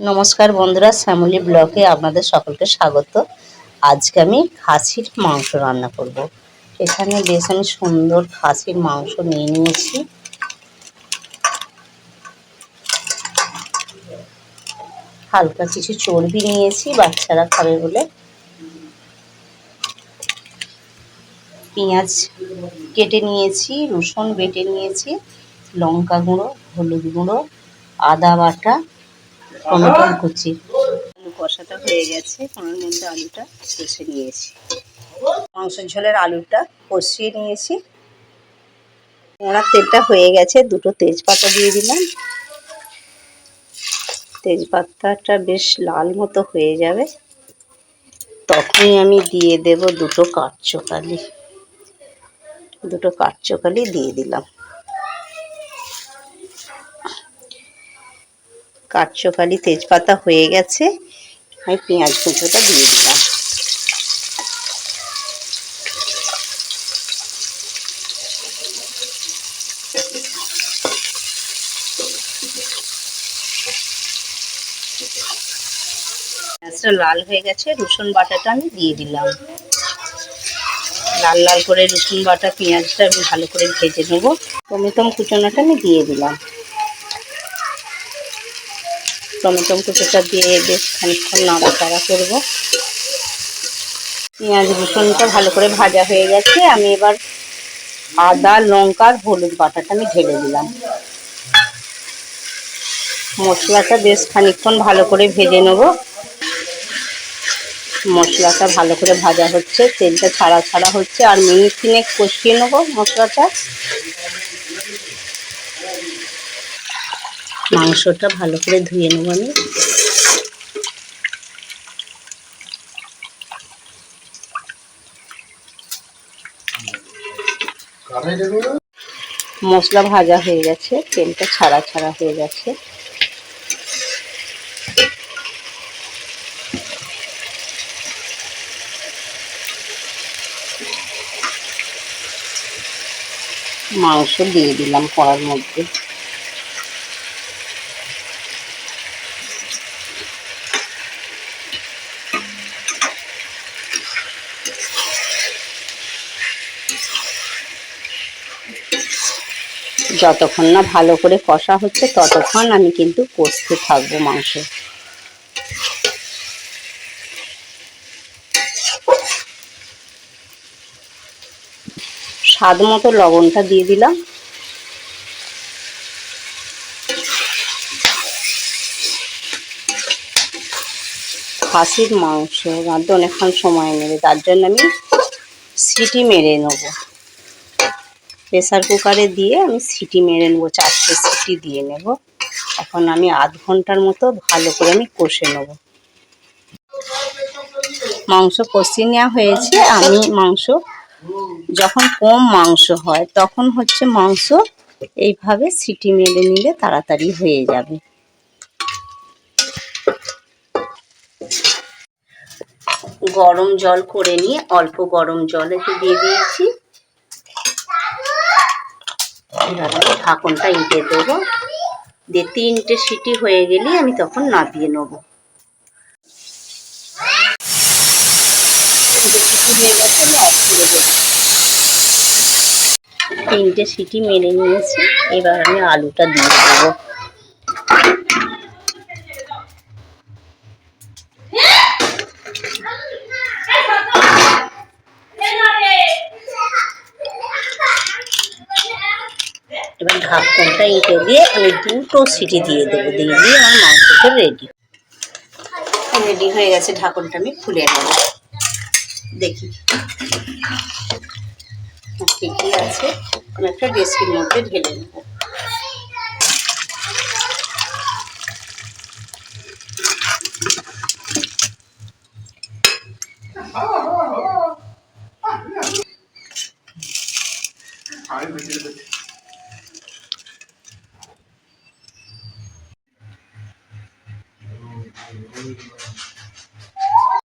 নমস্কার বন্ধুরা, শ্যামলী ব্লকে আপনাদের সকলকে স্বাগত। আজকে আমি খাসির মাংস রান্না করব। এখানে বেশ আমি সুন্দর খাসির মাংস নিয়ে নিয়েছি। হালকা কিছু চর্বি নিয়েছি, বাচ্চারা খাবে বলে। পেঁয়াজ কেটে নিয়েছি, রসুন বেটে নিয়েছি। লঙ্কা গুঁড়ো, হলুদ গুঁড়ো, আদা বাটা, টমেটো কুচি। আলু কষাটা হয়ে গেছে ওনার মধ্যে আলুটা কষে নিয়েছি। মাংসের ঝোলের আলুটা কষিয়ে নিয়েছি। ওনার তেলটা হয়ে গেছে, দুটো তেজপাতা দিয়ে দিলাম। তেজপাতাটা বেশ লাল মতো হয়ে যাবে। তখনই আমি দিয়ে দেব দুটো কাঠচোকালি দুটো কাঠচোকালি দিয়ে দিলাম। কাঠচোকালি তেজপাতা হয়ে গেছে, আমি পেঁয়াজ কুচোটা দিয়ে দিলাম। পেঁয়াজটা লাল হয়ে গেছে, রসুন বাটাটা আমি দিয়ে দিলাম। লাল লাল করে রসুন বাটা, পেঁয়াজটা আমি ভালো করে ভেজে নেব। টমেটো কুচোনাটা আমি দিয়ে দিলাম। টমেটো কুচোটা দিয়ে বেশ খানিকক্ষণ নাড়াচাড়া করব। পেঁয়াজ রসুনটা ভালো করে ভাজা হয়ে গেছে। আমি এবার আদা লঙ্কার হলুদ বাটাটা আমি ঢেলে দিলাম। মশলাটা বেশ খানিকক্ষণ ভালো করে ভেজে নেব। মশলাটা ভালো করে ভাজা হচ্ছে, তেলটা ছাড়া ছাড়া হচ্ছে, আর মিনিট তিনেক কষিয়ে নেব মশলাটা। মাংসটা ভালো করে ধুয়ে নেব আমি। মশলা ভাজা হয়ে গেছে, তেলটা ছাড়া ছাড়া হয়ে গেছে। মাংস দিয়ে দিলাম কড়ার মধ্যে। যতক্ষণ না ভালো করে কষা হচ্ছে, ততক্ষণ আমি কিন্তু কষতে থাকব মাংস। স্বাদ মতো লবণটা দিয়ে দিলাম। খাসির মাংস রাঁধতে অনেকক্ষণ সময় নেবে তার জন্য আমি সিটি মেরে নেব। প্রেসার কুকারে দিয়ে আমি সিটি মেরে নেব, চারটে সিটি দিয়ে নেব। এখন আমি আধ ঘণ্টার মতো ভালো করে আমি কষে নেব। মাংস কষিয়ে নেওয়া হয়েছে, আমি মাংস, যখন কম মাংস হয়, তখন হচ্ছে মাংস এইভাবে সিটি মেরে নিলে তাড়াতাড়ি হয়ে যাবে। গরম জল করে নিয়ে অল্প গরম জল একটু দিয়ে দিয়েছি। আমি ঢাকনটা ইটে দেবো। দিয়ে তিনটে সিটি হয়ে গেলে আমি তখন নাপিয়ে নেব। তিনটে সিটি মেরে নিয়েছি। এবার আমি আলুটা দিয়ে দেবো। ঢাকনটা ইঁটে দিয়ে আমি দুটো সিটি দিয়ে দেবো। দিয়ে দিয়ে আমার মাংসটা রেডি রেডি হয়ে গেছে, ঢাকনটা আমি খুলে নেব। দেখি। ঠিকই আছে, আমি একটা ডেস্কির মধ্যে ঢেলে নেব।